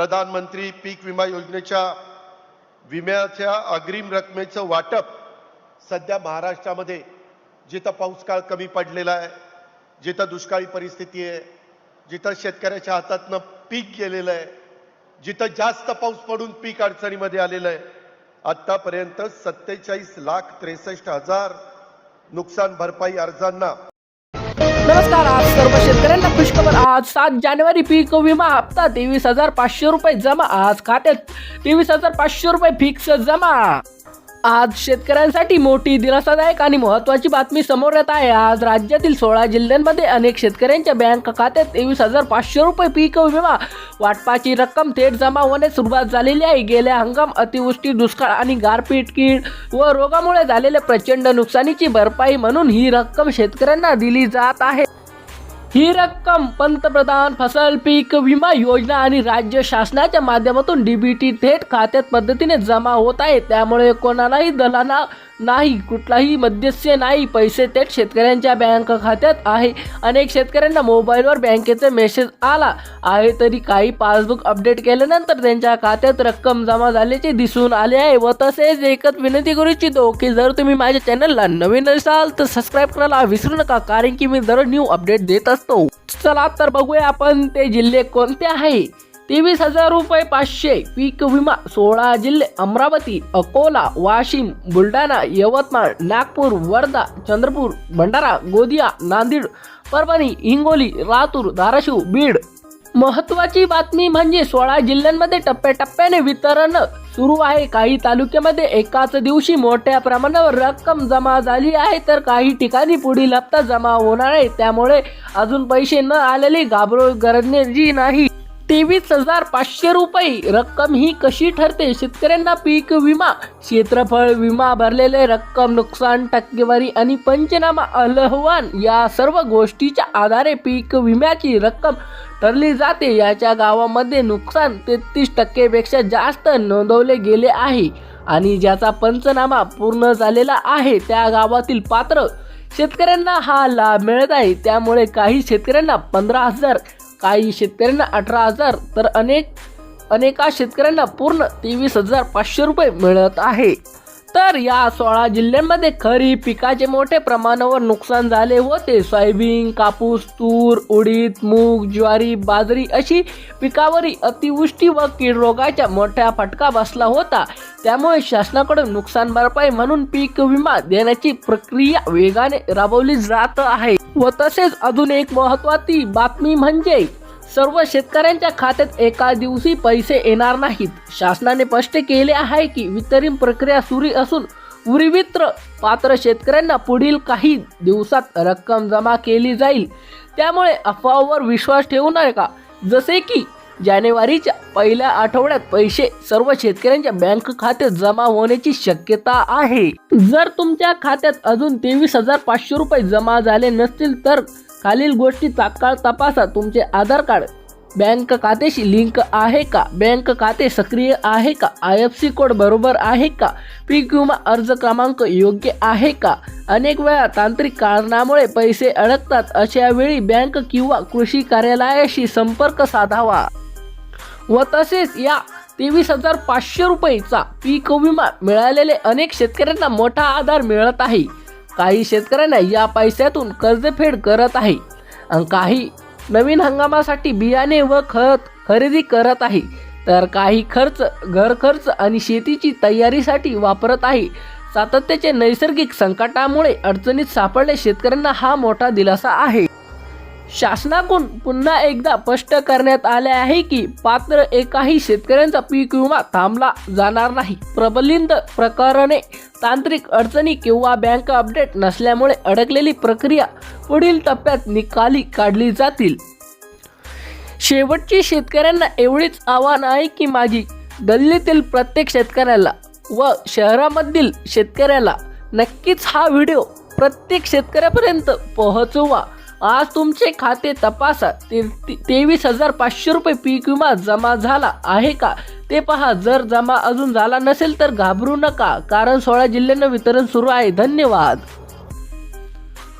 प्रधानमंत्री पीक विमा योजनेच्या विम्याच्या अग्रिम रकमेचं वाटप सध्या महाराष्ट्रामध्ये जिथं पाऊस काळ कमी पडलेला आहे जिथं दुष्काळी परिस्थिती आहे जिथं शेतकऱ्याच्या हातातनं पीक गेलेलं आहे जिथं जास्त पाऊस पडून पीक अडचणीमध्ये आलेलं आहे आतापर्यंत सत्तेचाळीस लाख त्रेसष्ट हजार नुकसान भरपाई अर्जांना नमस्कार आज सर्व शेतकऱ्यांना खुशखबर आज सात जानेवारी पीक विमा हप्ता तेवीस हजार पाचशे रुपये जमा. आज खात्यात तेवीस हजार पाचशे रुपये फिक्स जमा. आज शेतकऱ्यांसाठी मोठी दिलासादायक आणि महत्वाची बातमी समोर येत आहे. आज राज्यातील सोळा जिल्ह्यांमध्ये अनेक शेतकऱ्यांच्या बँक खात्यात तेवीस हजार पाचशे रुपये पीक विमा वाटपाची रक्कम थेट जमा होण्यास सुरुवात झालेली आहे. गेल्या हंगाम अतिवृष्टी दुष्काळ आणि गारपीट कीड व रोगामुळे झालेल्या प्रचंड नुकसानीची भरपाई म्हणून ही रक्कम शेतकऱ्यांना दिली जात आहे. ही रक्कम पंतप्रधान फसल पीक विमा योजना आणि राज्य शासनाच्या माध्यमातून डीबीटी थेट खात्यात पद्धतीने जमा होत आहे. त्यामुळे कोणालाही दलाना नाही कुठलाही मध्यस्य नाही. पैसे थेट शेतकऱ्यांच्या बँक खात्यात आहे. अनेक शेतकऱ्यांना मोबाईलवर बँकेचा मेसेज आला. आहे तरी काही पासबुक अपडेट केल्यानंतर त्यांच्या खात्यात रक्कम जमा झाल्याचे दिसून आले आहे व तसेच एकच विनंती करू इच्छितो की जर तुम्ही माझ्या चॅनलला नवीन असाल तर सबस्क्राईब करायला विसरू नका कारण की मी दर न्यू अपडेट देत असतो. चला तर बघूया आपण ते जिल्हे कोणते आहे. तेवीस हजार रुपये पाचशे पीक विमा सोळा जिल्हे अमरावती अकोला वाशिम बुलढाणा यवतमाळ नागपूर वर्धा चंद्रपूर भंडारा गोंदिया नांदेड परभणी हिंगोली लातूर धाराशिव बीड. महत्वाची बातमी म्हणजे सोळा जिल्ह्यांमध्ये टप्प्याटप्प्याने वितरण सुरू आहे. काही तालुक्यामध्ये एकाच दिवशी मोठ्या प्रमाणावर रक्कम जमा झाली आहे तर काही ठिकाणी पुढील हप्ता जमा होणार आहे. त्यामुळे अजून पैसे न आलेली घाबरू गरजण्याची नाही. तेवीस हजार पाचशे रुपये. रक्कम ही कशी ठरते? शेतकऱ्यांना पीक विमा क्षेत्रफळ विमा भरलेले रक्कम नुकसान टक्केवारी आणि पंचनामा अहवाल या सर्व गोष्टीच्या आधारे पीक विम्याची रक्कम ठरली जाते. याच्या गावामध्ये नुकसान तेहतीस टक्केपेक्षा जास्त नोंदवले गेले आहे आणि ज्याचा पंचनामा पूर्ण झालेला आहे त्या गावातील पात्र शेतकऱ्यांना हा लाभ मिळत आहे. त्यामुळे काही शेतकऱ्यांना पंधरा हजार काही शेतकऱ्यांना अठरा हजार तर अनेक अनेका शेतकऱ्यांना पूर्ण तेवीस हजार पाचशे रुपये मिळत आहे. तर या सोळा जिल्ह्यांमध्ये खरीप पिकाचे मोठे प्रमाणावर नुकसान झाले होते सोयाबीन कापूस तूर उडीद मूग ज्वारी बाजरी अशी पिकावरील अतिवृष्टी व कीड रोगाचा मोठा फटका बसला होता. त्यामुळे शासनाकडून नुकसान भरपाई म्हणून पीक विमा देण्याची प्रक्रिया वेगाने राबवली जात आहे. व तसेच अजून एक महत्वाची बातमी म्हणजे सर्व शेतकऱ्यांच्या खात्यात एका दिवशी पैसे येणार नाहीत. शासनाने स्पष्ट केले आहे की वितरण प्रक्रिया सुरू असून उर्वित्र पात्र शेतकऱ्यांना पुढील काही दिवसात रक्कम जमा केली जाईल. त्यामुळे अफवावर विश्वास ठेवू नका. जसे की जानेवारीच्या पहिल्या आठवड्यात पैसे सर्व शेतकऱ्यांच्या बँक खात्यात जमा होण्याची शक्यता आहे. जर तुमच्या खात्यात अजून तेवीस हजार पाचशे रुपये जमा झाले नसतील तर खालील गोष्टी तात्काळ तपासा. तुमचे आधार कार्ड बँक खात्याशी लिंक आहे का? बँक खाते सक्रिय आहे का? आय एफ सी कोड बरोबर आहे का? पीक विमा अर्ज क्रमांक योग्य आहे का? अनेक वेळा तांत्रिक कारणामुळे पैसे अडकतात. अशा वेळी बँक किंवा कृषी कार्यालयाशी संपर्क साधावा. व तसेच या तेवीस हजार पाचशे रुपयेचा पीक विमा मिळालेले अनेक शेतकऱ्यांना मोठा आधार मिळत आहे. काही शेतकऱ्यांना या पैशातून कर्जफेड करत आहे. आणि काही नवीन हंगामासाठी बियाणे व खत खरेदी करत आहे. तर काही खर्च घर खर्च आणि शेतीची तयारीसाठी वापरत आहे. सातत्याचे नैसर्गिक संकटामुळे अडचणीत सापडले शेतकऱ्यांना हा मोठा दिलासा आहे. शासनाकडून पुन्हा एकदा स्पष्ट करण्यात आले आहे की पात्र एकाही शेतकऱ्यांचा पीक विमा थांबला जाणार नाही. प्रबलिंद प्रकरणे तांत्रिक अडचणी किंवा बँक अपडेट नसल्यामुळे अडकलेली प्रक्रिया पुढील टप्प्यात निकाली काढली जातील. शेवटची शेतकऱ्यांना एवढीच आव्हान आहे की माझी गल्लीतील प्रत्येक शेतकऱ्याला व शहरामधील शेतकऱ्याला नक्कीच हा व्हिडिओ प्रत्येक शेतकऱ्यापर्यंत पोहोचवा. आज तुमचे खाते तपासा. ते तेवीस हजार पाचशे रुपये पीक विमा जमा झाला आहे का? ते पहा. जर जमा अजून झाला नसेल तर घाबरू नका. कारण सोळा जिल्ह्यांना वितरण सुरू आहे. धन्यवाद.